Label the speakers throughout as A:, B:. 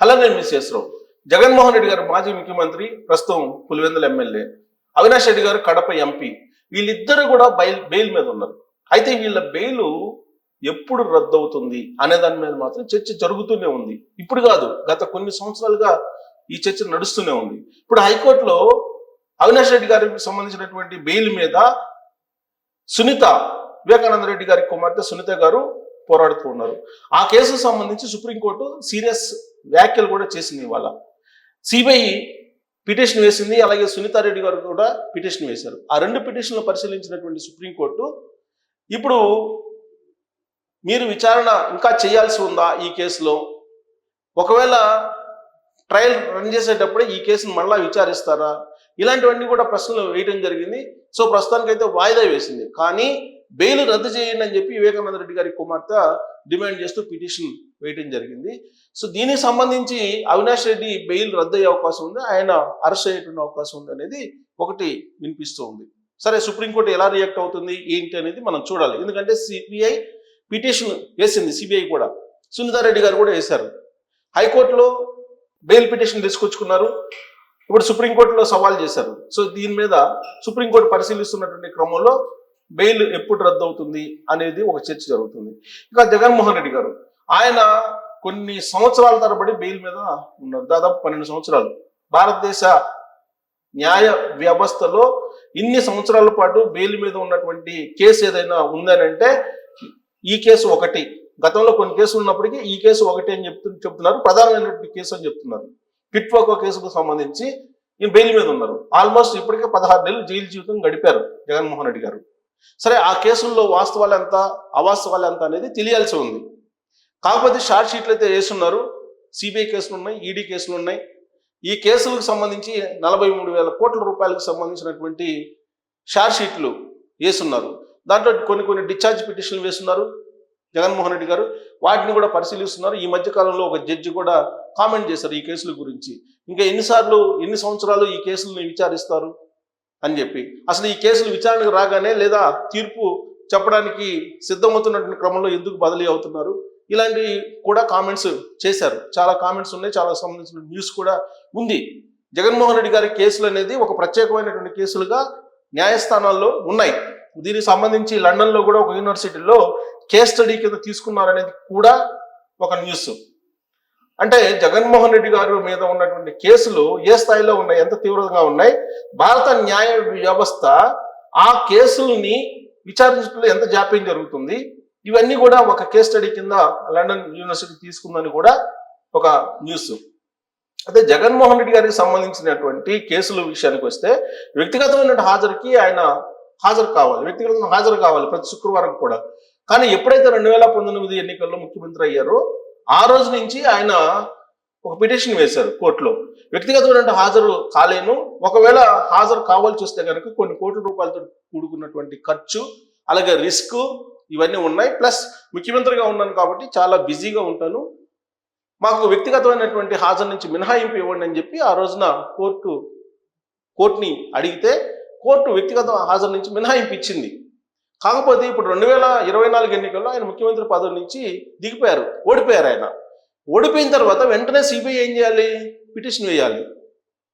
A: అలానే మిస్ రావు జగన్మోహన్ రెడ్డి గారు మాజీ ముఖ్యమంత్రి ప్రస్తుతం పులివెందుల ఎమ్మెల్యే. అవినాష్ రెడ్డి గారు కడప ఎంపీ. వీళ్ళిద్దరు కూడా బెయిల్ బెయిల్ మీద ఉన్నారు. అయితే వీళ్ళ బెయిల్ ఎప్పుడు రద్దు అవుతుంది అనే దాని మీద మాత్రం చర్చ జరుగుతూనే ఉంది. ఇప్పుడు కాదు గత కొన్ని సంవత్సరాలుగా ఈ చర్చ నడుస్తూనే ఉంది. ఇప్పుడు హైకోర్టులో అవినాష్ రెడ్డి గారికి సంబంధించినటువంటి బెయిల్ మీద సునీత వివేకానంద రెడ్డి గారి కుమార్తె సునీత గారు పోరాడుతూ ఉన్నారు. ఆ కేసుకు సంబంధించి సుప్రీంకోర్టు సీరియస్ వ్యాఖ్యలు కూడా చేసింది ఇవాళ. సిబిఐ పిటిషన్ వేసింది అలాగే సునీతారెడ్డి గారు కూడా పిటిషన్ వేశారు. ఆ రెండు పిటిషన్లు పరిశీలించినటువంటి సుప్రీంకోర్టు ఇప్పుడు మీరు విచారణ ఇంకా చేయాల్సి ఉందా ఈ కేసులో? ఒకవేళ ట్రయల్ రన్ చేసేటప్పుడే ఈ కేసును మళ్ళీ విచారిస్తారా? ఇలాంటివన్నీ కూడా ప్రశ్నలు వేయడం జరిగింది. సో ప్రస్తుతానికైతే వాయిదా వేసింది. కానీ బెయిల్ రద్దు చేయండి అని చెప్పి వివేకానంద రెడ్డి గారి కుమార్తె డిమాండ్ చేస్తూ పిటిషన్ వేయటం జరిగింది. సో దీనికి సంబంధించి అవినాష్ రెడ్డి బెయిల్ రద్దు అయ్యే అవకాశం ఉంది. ఆయన అరెస్ట్ అయ్యేటువంటి అవకాశం ఉంది అనేది ఒకటి వినిపిస్తూ ఉంది. సరే సుప్రీంకోర్టు ఎలా రియాక్ట్ అవుతుంది? ఏంటి అనేది మనం చూడాలి. ఎందుకంటే సిబిఐ పిటిషన్ వేసింది సిబిఐ కూడా. సునీతారెడ్డి గారు కూడా వేశారు. హైకోర్టులో బెయిల్ పిటిషన్ తీసుకొచ్చుకున్నారు ఇప్పుడు సుప్రీంకోర్టులో సవాల్ చేశారు. సో దీని మీద సుప్రీంకోర్టు పరిశీలిస్తున్నటువంటి క్రమంలో బెయిల్ ఎప్పుడు రద్దు అవుతుంది అనేది ఒక చర్చ జరుగుతుంది. ఇక జగన్మోహన్ రెడ్డి గారు ఆయన కొన్ని సంవత్సరాల తరబడి బెయిల్ మీద ఉన్నారు. దాదాపు పన్నెండు సంవత్సరాలు. భారతదేశ న్యాయ వ్యవస్థలో ఇన్ని సంవత్సరాల పాటు బెయిల్ మీద ఉన్నటువంటి కేసు ఏదైనా ఉందని అంటే ఈ కేసు ఒకటి. గతంలో కొన్ని కేసులు ఉన్నప్పటికీ ఈ కేసు ఒకటి అని చెప్తు చెప్తున్నారు. ప్రధానమైనటువంటి కేసు అని చెప్తున్నారు. కిట్వాకో కేసుకు సంబంధించి ఈయన బెయిల్ మీద ఉన్నారు. ఆల్మోస్ట్ ఇప్పటికే పదహారు నెలలు జైలు జీవితం గడిపారు జగన్మోహన్ రెడ్డి గారు. సరే ఆ కేసుల్లో వాస్తవాలు ఎంత అవాస్తవాలు ఎంత అనేది తెలియాల్సి ఉంది. కాకపోతే షార్ట్ షీట్లు అయితే వేస్తున్నారు. సిబిఐ కేసులు ఉన్నాయి ఈడీ కేసులు ఉన్నాయి. ఈ కేసులకు సంబంధించి నలభై మూడు వేల కోట్ల రూపాయలకు సంబంధించినటువంటి షార్ట్ షీట్లు వేస్తున్నారు. దాంట్లో కొన్ని కొన్ని డిశ్చార్జ్ పిటిషన్లు వేస్తున్నారు. జగన్మోహన్ రెడ్డి గారు వాటిని కూడా పరిశీలిస్తున్నారు. ఈ మధ్యకాలంలో ఒక జడ్జి కూడా కామెంట్ చేశారు ఈ కేసుల గురించి. ఇంకా ఎన్నిసార్లు ఎన్ని సంవత్సరాలు ఈ కేసులను విచారిస్తారు? అని చెప్పి. అసలు ఈ కేసులు విచారణకు రాగానే లేదా తీర్పు చెప్పడానికి సిద్ధమవుతున్నటువంటి క్రమంలో ఎందుకు బదిలీ అవుతున్నారు? ఇలాంటి కూడా కామెంట్స్ చేశారు. చాలా కామెంట్స్ ఉన్నాయి. చాలా సంబంధించిన న్యూస్ కూడా ఉంది. జగన్మోహన్ రెడ్డి గారి కేసులు అనేది ఒక ప్రత్యేకమైనటువంటి కేసులుగా న్యాయస్థానాల్లో ఉన్నాయి. దీనికి సంబంధించి లండన్లో కూడా ఒక యూనివర్సిటీలో కేస్ స్టడీ కింద తీసుకున్నారనేది కూడా ఒక న్యూస్ అంటే జగన్మోహన్ రెడ్డి గారి మీద ఉన్నటువంటి కేసులు ఏ స్థాయిలో ఉన్నాయి? ఎంత తీవ్రంగా ఉన్నాయి? భారత న్యాయ వ్యవస్థ ఆ కేసుల్ని విచారించడంలో ఎంత జాప్యం జరుగుతుంది? ఇవన్నీ కూడా ఒక కేస్ స్టడీ కింద లండన్ యూనివర్సిటీ తీసుకుందని కూడా ఒక న్యూస్. అదే జగన్మోహన్ రెడ్డి గారికి సంబంధించినటువంటి కేసుల విషయానికి వస్తే వ్యక్తిగతమైన హాజరుకి ఆయన హాజరు కావాలి. వ్యక్తిగతంగా హాజరు కావాలి ప్రతి శుక్రవారం కూడా. కానీ ఎప్పుడైతే రెండు వేల పంతొమ్మిది ఎన్నికల్లో ముఖ్యమంత్రి అయ్యారో ఆ రోజు నుంచి ఆయన ఒక పిటిషన్ వేశారు కోర్టులో. వ్యక్తిగతమైన హాజరు కాలేను. ఒకవేళ హాజరు కావాల్సి వస్తే కనుక కొన్ని కోట్ల రూపాయలతో కూడుకున్నటువంటి ఖర్చు అలాగే రిస్క్ ఇవన్నీ ఉన్నాయి. ప్లస్ ముఖ్యమంత్రిగా ఉన్నాను కాబట్టి చాలా బిజీగా ఉంటాను. మాకు వ్యక్తిగతమైనటువంటి హాజరు నుంచి మినహాయింపు ఇవ్వండి అని చెప్పి ఆ రోజున కోర్టు కోర్టుని అడిగితే కోర్టు వ్యక్తిగత హాజరు నుంచి మినహాయింపు ఇచ్చింది. కాకపోతే ఇప్పుడు రెండు వేల ఇరవై నాలుగు ఎన్నికల్లో ఆయన ముఖ్యమంత్రి పదవి నుంచి దిగిపోయారు ఓడిపోయారు ఆయన. ఓడిపోయిన తర్వాత వెంటనే సిబిఐ ఏం చేయాలి? పిటిషన్ వేయాలి.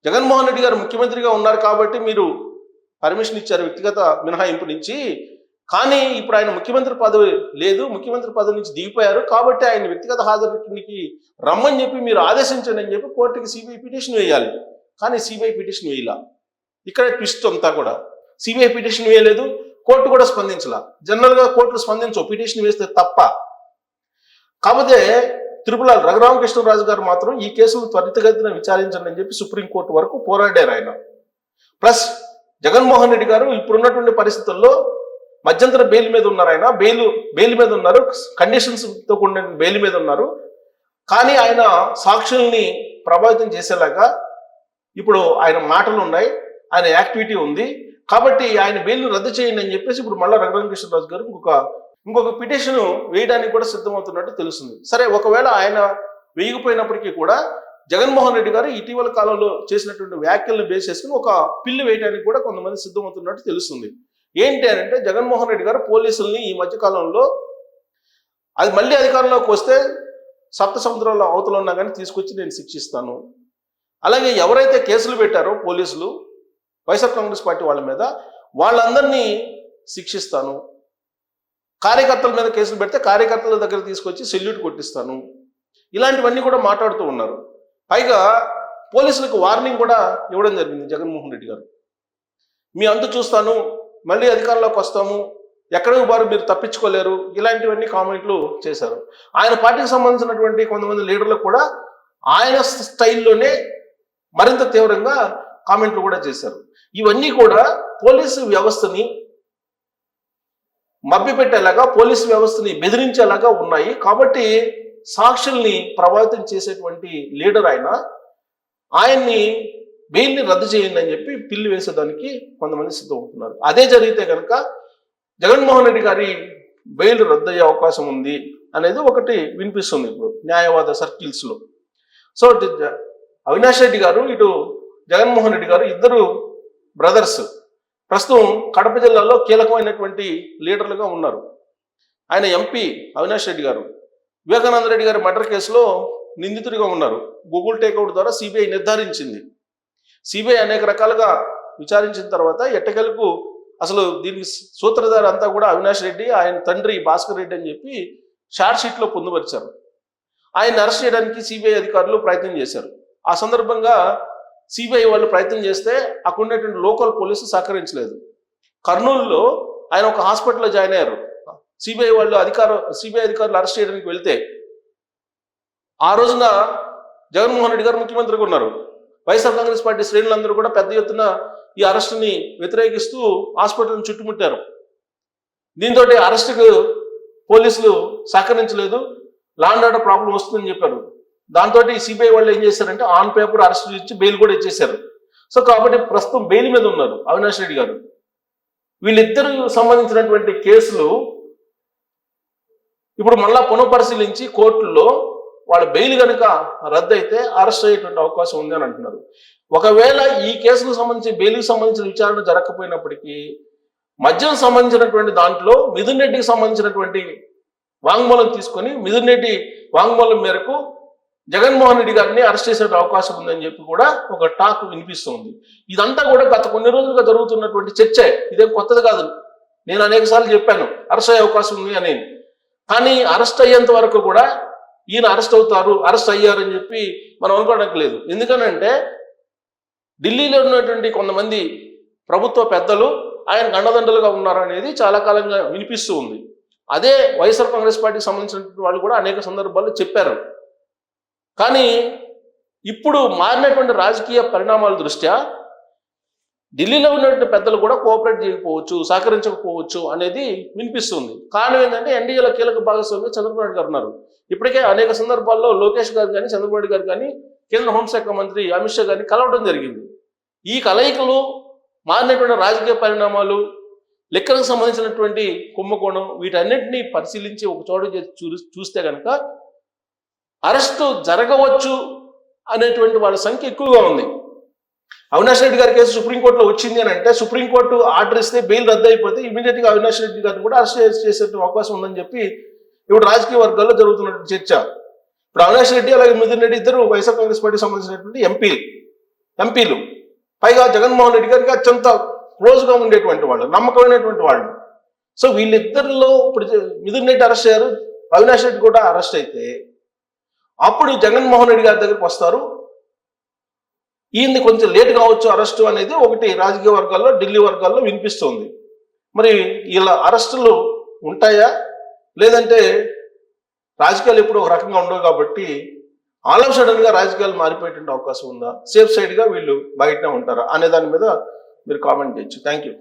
A: జగన్మోహన్ రెడ్డి గారు ముఖ్యమంత్రిగా ఉన్నారు కాబట్టి మీరు పర్మిషన్ ఇచ్చారు వ్యక్తిగత మినహాయింపు నుంచి. కానీ ఇప్పుడు ఆయన ముఖ్యమంత్రి పదవి లేదు ముఖ్యమంత్రి పదవి నుంచి దిగిపోయారు కాబట్టి ఆయన వ్యక్తిగత హాజరుకి రమ్మని చెప్పి మీరు ఆదేశించండి అని చెప్పి కోర్టుకి సిబిఐ పిటిషన్ వేయాలి. కానీ సిబిఐ పిటిషన్ వేయాల. ఇక్కడ ట్విస్ట్ అంతా కూడా. సిబిఐ పిటిషన్ వేయలేదు. కోర్టు కూడా స్పందించాల. జనరల్గా కోర్టులు స్పందించవు పిటిషన్ వేస్తే తప్ప. కాకపోతే తిరుపల రఘురామకృష్ణరాజు గారు మాత్రం ఈ కేసును త్వరితగతిన విచారించండి అని చెప్పి సుప్రీంకోర్టు వరకు పోరాడారు ఆయన. ప్లస్ జగన్మోహన్ రెడ్డి గారు ఇప్పుడున్నటువంటి పరిస్థితుల్లో మధ్యంతర బెయిల్ మీద ఉన్నారు ఆయన. బెయిల్ బెయిల్ మీద ఉన్నారు. కండిషన్స్తో కూడిన బెయిల్ మీద ఉన్నారు. కానీ ఆయన సాక్షుల్ని ప్రభావితం చేసేలాగా ఇప్పుడు ఆయన మాటలు ఉన్నాయి. ఆయన యాక్టివిటీ ఉంది. కాబట్టి ఆయన బెయిల్ రద్దు చేయండి అని చెప్పేసి ఇప్పుడు మళ్ళీ రఘురామకృష్ణరాజు గారు ఇంకొక ఇంకొక పిటిషన్ వేయడానికి కూడా సిద్ధమవుతున్నట్టు తెలుస్తుంది. సరే ఒకవేళ ఆయన వేయకపోయినప్పటికీ కూడా జగన్మోహన్ రెడ్డి గారు ఇటీవల కాలంలో చేసినటువంటి వ్యాఖ్యలను బేస్ చేసుకుని ఒక పిల్లు వేయడానికి కూడా కొంతమంది సిద్ధమవుతున్నట్టు తెలుస్తుంది. ఏంటి అని అంటే జగన్మోహన్ రెడ్డి గారు పోలీసుల్ని ఈ మధ్య కాలంలో అది మళ్ళీ అధికారంలోకి వస్తే సప్త సముద్రాల అవతల ఉన్నా కానీ తీసుకొచ్చి నేను శిక్షిస్తాను. అలాగే ఎవరైతే కేసులు పెట్టారో పోలీసులు వైఎస్ఆర్ కాంగ్రెస్ పార్టీ వాళ్ళ మీద వాళ్ళందరినీ శిక్షిస్తాను. కార్యకర్తల మీద కేసులు పెడితే కార్యకర్తల దగ్గర తీసుకొచ్చి సెల్యూట్ కొట్టిస్తాను. ఇలాంటివన్నీ కూడా మాట్లాడుతూ ఉన్నారు. పైగా పోలీసులకు వార్నింగ్ కూడా ఇవ్వడం జరిగింది జగన్మోహన్ రెడ్డి గారు. మీ అంతు చూస్తాను మళ్ళీ అధికారంలోకి వస్తాము ఎక్కడికి వారు మీరు తప్పించుకోలేరు ఇలాంటివన్నీ కామెంట్లు చేశారు. ఆయన పార్టీకి సంబంధించినటువంటి కొంతమంది లీడర్లకు కూడా ఆయన స్టైల్లోనే మరింత తీవ్రంగా కామెంట్లు కూడా చేశారు. ఇవన్నీ కూడా పోలీసు వ్యవస్థని మభ్యపెట్టేలాగా పోలీసు వ్యవస్థని బెదిరించేలాగా ఉన్నాయి. కాబట్టి సాక్షుల్ని ప్రభావితం చేసేటువంటి లీడర్ ఆయన ఆయన్ని బెయిల్ని రద్దు చేయండి అని చెప్పి పిల్లి వేసేదానికి కొంతమంది సిద్ధమవుతున్నారు. అదే జరిగితే కనుక జగన్మోహన్ రెడ్డి గారి బెయిల్ రద్దు అయ్యే అవకాశం ఉంది అనేది ఒకటి వినిపిస్తుంది ఇప్పుడు న్యాయవాద సర్కిల్స్లో. సో అవినాష్ రెడ్డి గారు ఇటు జగన్మోహన్ రెడ్డి గారు ఇద్దరు బ్రదర్స్. ప్రస్తుతం కడప జిల్లాలో కీలకమైనటువంటి లీడర్లుగా ఉన్నారు. ఆయన ఎంపీ అవినాష్ రెడ్డి గారు. వివేకానంద రెడ్డి గారి మర్డర్ కేసులో నిందితుడిగా ఉన్నారు. గూగుల్ టేక్అవుట్ ద్వారా సిబిఐ నిర్ధారించింది. సిబిఐ అనేక రకాలుగా విచారించిన తర్వాత ఎట్టకెలకు అసలు దీనికి సూత్రధార అంతా కూడా అవినాష్ రెడ్డి ఆయన తండ్రి భాస్కర్ రెడ్డి అని చెప్పి షార్ట్ షీట్లో పొందుపరిచారు. ఆయన అరెస్ట్ చేయడానికి సిబిఐ అధికారులు ప్రయత్నం చేశారు. ఆ సందర్భంగా సిబిఐ వాళ్ళు ప్రయత్నం చేస్తే అక్కడ ఉండేటువంటి లోకల్ పోలీసు సహకరించలేదు. కర్నూలులో ఆయన ఒక హాస్పిటల్లో జాయిన్ అయ్యారు. సిబిఐ వాళ్ళు అధికారు సిబిఐ అధికారులు అరెస్ట్ చేయడానికి వెళ్తే ఆ రోజున జగన్మోహన్ రెడ్డి గారు ముఖ్యమంత్రిగా ఉన్నారు. వైఎస్ఆర్ కాంగ్రెస్ పార్టీ శ్రేణులందరూ కూడా పెద్ద ఎత్తున ఈ అరెస్టుని వ్యతిరేకిస్తూ హాస్పిటల్ని చుట్టుముట్టారు. దీంతో అరెస్టుకు పోలీసులు సహకరించలేదు. లాండ్ ఆర్డర్ ప్రాబ్లం వస్తుందని చెప్పారు. దాంతో సిబిఐ వాళ్ళు ఏం చేశారంటే ఆన్ పేపర్ అరెస్ట్ ఇచ్చి బెయిల్ కూడా ఇచ్చేశారు. సో కాబట్టి ప్రస్తుతం బెయిల్ మీద ఉన్నారు అవినాష్ రెడ్డి గారు. వీళ్ళిద్దరు సంబంధించినటువంటి కేసులు ఇప్పుడు మళ్ళా పునఃపరిశీలించి కోర్టుల్లో వాళ్ళ బెయిల్ కనుక రద్దు అయితే అరెస్ట్ అయ్యేటువంటి అవకాశం ఉంది అని అంటున్నారు. ఒకవేళ ఈ కేసుకు సంబంధించి బెయిల్కి సంబంధించిన విచారణ జరగకపోయినప్పటికీ మద్యం సంబంధించినటువంటి దాంట్లో మిథున్ రెడ్డికి సంబంధించినటువంటి వాంగ్మూలం తీసుకొని మిథున్ రెడ్డి వాంగ్మూలం మేరకు జగన్మోహన్ రెడ్డి గారిని అరెస్ట్ చేసే అవకాశం ఉందని చెప్పి కూడా ఒక టాక్ వినిపిస్తుంది. ఇదంతా కూడా గత కొన్ని రోజులుగా జరుగుతున్నటువంటి చర్చే. ఇదేం కొత్తది కాదు. నేను అనేక సార్లు చెప్పాను అరెస్ట్ అయ్యే అవకాశం ఉంది అని. కానీ అరెస్ట్ అయ్యేంత వరకు కూడా ఈయన అరెస్ట్ అవుతారు అరెస్ట్ అయ్యారని చెప్పి మనం అనుకోవడానికి లేదు. ఎందుకనంటే ఢిల్లీలో ఉన్నటువంటి కొంతమంది ప్రభుత్వ పెద్దలు ఆయన అండదండలుగా ఉన్నారు అనేది చాలా కాలంగా వినిపిస్తూ ఉంది. అదే వైఎస్ఆర్ కాంగ్రెస్ పార్టీకి సంబంధించినటువంటి వాళ్ళు కూడా అనేక సందర్భాల్లో చెప్పారు. కానీ ఇప్పుడు మారినటువంటి రాజకీయ పరిణామాల దృష్ట్యా ఢిల్లీలో ఉన్నటువంటి పెద్దలు కూడా కోఆపరేట్ చేయకపోవచ్చు సహకరించకపోవచ్చు అనేది వినిపిస్తుంది. కారణం ఏంటంటే ఎన్డీఏలో కీలక భాగస్వామిగా చంద్రబాబు నాయుడు గారు ఉన్నారు. ఇప్పటికే అనేక సందర్భాల్లో లోకేష్ గారు కానీ చంద్రబాబు నాయుడు గారు కానీ కేంద్ర హోంశాఖ మంత్రి అమిత్ షా గారిని కలవడం జరిగింది. ఈ కలయికలు మారినటువంటి రాజకీయ పరిణామాలు లెక్కలకు సంబంధించినటువంటి కుంభకోణం వీటన్నింటినీ పరిశీలించి ఒక చోట చూ- చూస్తే కనుక అరెస్టు జరగవచ్చు అనేటువంటి వాళ్ళ సంఖ్య ఎక్కువగా ఉంది. అవినాష్ రెడ్డి గారి కేసు సుప్రీంకోర్టులో వచ్చింది అని అంటే సుప్రీంకోర్టు ఆర్డర్ ఇస్తే బెయిల్ రద్దు అయిపోతే ఇమీడియట్గా అవినాష్ రెడ్డి గారిని కూడా అరెస్ట్ చేసే అవకాశం ఉందని చెప్పి ఇప్పుడు రాజకీయ వర్గాల్లో జరుగుతున్నటువంటి చర్చ. ఇప్పుడు అవినాష్ రెడ్డి అలాగే మిథున్ రెడ్డి ఇద్దరు వైఎస్ఆర్ కాంగ్రెస్ పార్టీకి సంబంధించినటువంటి ఎంపీ ఎంపీలు. పైగా జగన్మోహన్ రెడ్డి గారికి అత్యంత క్లోజ్గా ఉండేటువంటి వాళ్ళు నమ్మకమైనటువంటి వాళ్ళు. సో వీళ్ళిద్దరిలో ఇప్పుడు మిథున్ రెడ్డి అరెస్ట్ అయ్యారు. అవినాష్ రెడ్డి కూడా అరెస్ట్ అయితే అప్పుడు జగన్మోహన్ రెడ్డి గారి దగ్గరికి వస్తారు. ఈయన్ని కొంచెం లేట్ కావచ్చు అరెస్టు అనేది ఒకటి రాజకీయ వర్గాల్లో ఢిల్లీ వర్గాల్లో వినిపిస్తుంది. మరి ఇలా అరెస్టులు ఉంటాయా? లేదంటే రాజకీయాలు ఎప్పుడు ఒక రకంగా ఉండవు కాబట్టి ఆల్ ఆఫ్ సడన్ రాజకీయాలు మారిపోయేటువంటి అవకాశం ఉందా? సేఫ్ సైడ్గా వీళ్ళు బయటనే ఉంటారా? అనే దాని మీద మీరు కామెంట్ చేయొచ్చు. Thank you